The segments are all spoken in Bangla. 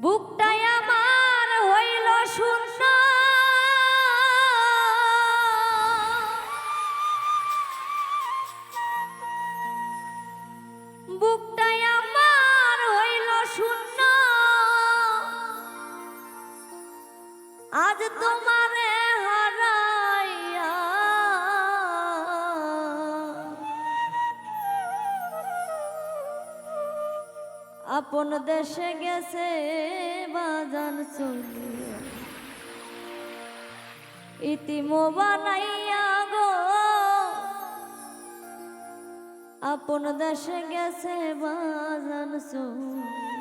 book আপন দেশে গেছে বাজান চলিয়া ইতিমো বানাইয়া গো আপন দেশে গেছে বাজান চলিয়া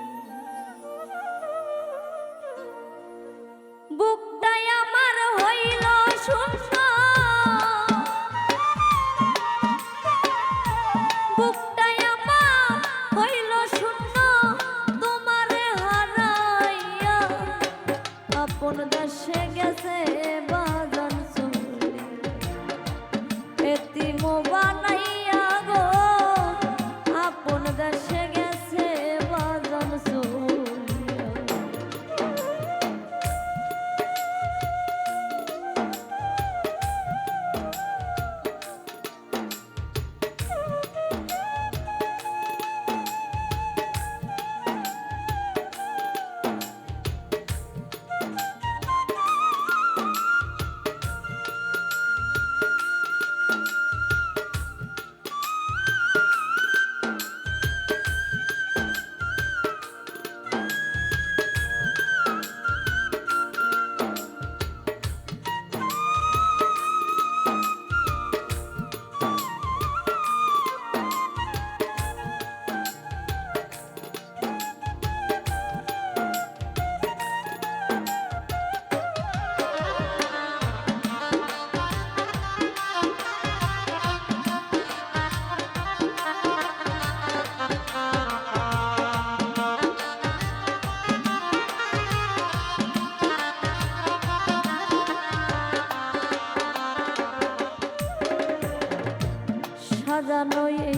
সাজানো এই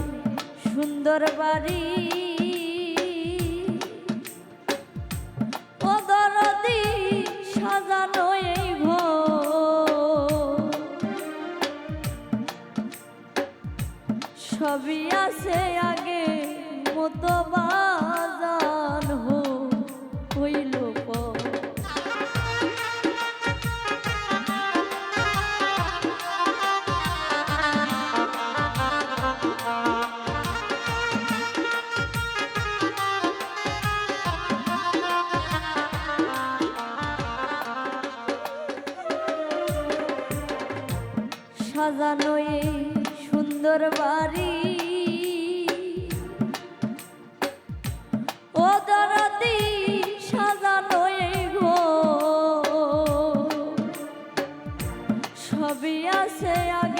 সুন্দর বাড়ি। ও দরদি সাজানো এই সবই আছে আগে মতো বাজান হইল সাজানো এই সুন্দর বাড়ি। ও দরদি সাজানো এই গো। সবই আছে আগে।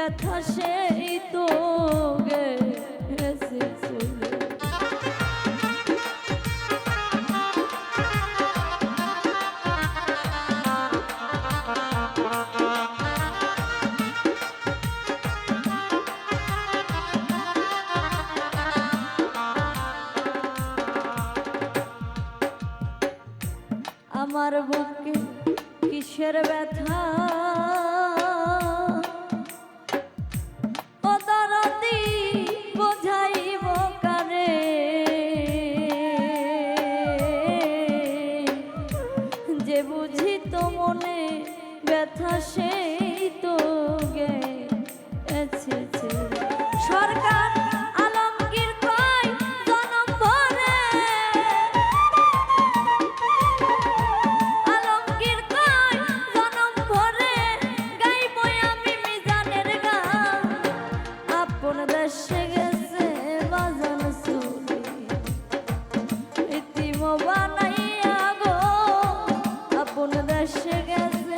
ব্যথা সেই তো গেছে চলে। আমার বুকে কিসের ব্যথা? Vegas.